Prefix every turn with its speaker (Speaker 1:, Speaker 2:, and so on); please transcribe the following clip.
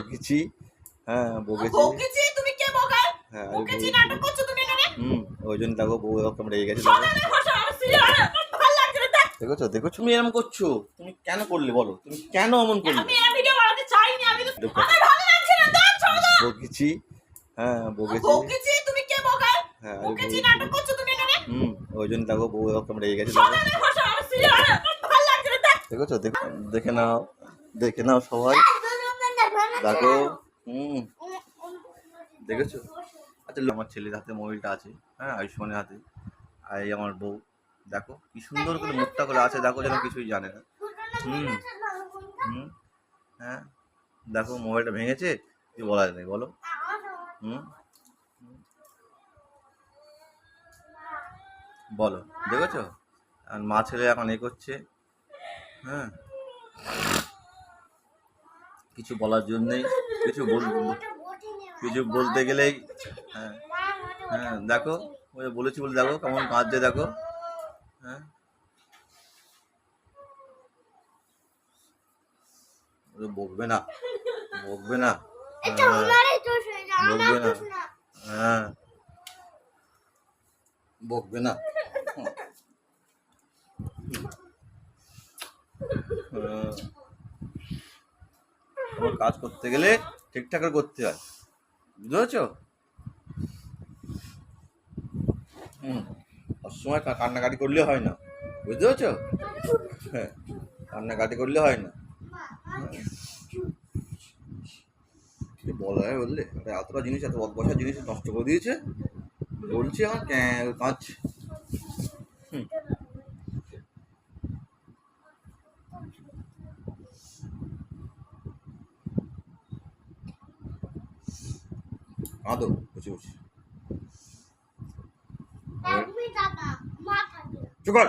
Speaker 1: বকেছি। হ্যাঁ বকেছি।
Speaker 2: বকেছি? তুমি কে
Speaker 1: হ্যাঁ
Speaker 2: বকেছি। নাটক করছ তুমি এখানে?
Speaker 1: হুম ওই জন্য দেখো বউ এরকম রেগে গেছে। দেখো।
Speaker 2: দেখ।
Speaker 1: দেখেছ দেখেছ তুমি এরকম করছ? তুমি কেন করলে বলো? তুমি কেন এমন করলে?
Speaker 2: আমি ভিডিও বানাতে চাইনি আমি তো
Speaker 1: দেখো।
Speaker 2: আমার ভালো লাগছে না দেখ ছেড়ে
Speaker 1: বকেছি। হ্যাঁ বকেছি।
Speaker 2: বকেছি? তুমি কে
Speaker 1: হ্যাঁ
Speaker 2: বকেছি। নাটক করছ তুমি এখানে?
Speaker 1: হুম ওই জন্য দেখো বউ এরকম রেগে গেছে। দেখো।
Speaker 2: দেখ।
Speaker 1: দেখেছ দেখ- দেখে নাও। দেখে নাও সবাই। দেখো। হুম। দেখেছ? আচ্ছা আমার ছেলের হাতে মোবাইলটা আছে হ্যাঁ আয়ুষ্মানের হাতে। আর এই আমার বউ। দেখো কি সুন্দর করে মুখটা করে আছে দেখো যেন কিছুই জানে না। হুম। হুম। হ্যাঁ। দেখো মোবাইলটা ভেঙেছে কি বলা যায় বলো। হুম। বলো দেখেছ? আর মা ছেলে এখন এ করছে হ্যাঁ। কিছু বলার জন্যই কিছু বল কিছু বলতে গেলেই হ্যাঁ হ্যাঁ দেখো বলেছি বলে দেখো কেমন কাঁদছে দেখো হ্যাঁ। বকবে না বকবে না হ্যাঁ, বকবে না
Speaker 3: না।
Speaker 1: হ্যাঁ বকবে না। হ্যাঁ। কোনো কাজ করতে গেলে ঠিকঠাক করে করতে হয়। বুঝতে পারছ? হুম সবসময় কান্নাকাটি করলে হয় না। বুঝতে পারছ? হ্যাঁ কান্নাকাটি করলে হয় না। বলা হয় বললে? এতটা জিনিস, এত বসা জিনিস নষ্ট করে দিয়েছে। বলছি আমার ক্যাঁ- কাঁদো
Speaker 3: বুঝি বুঝি
Speaker 1: চুপ কর।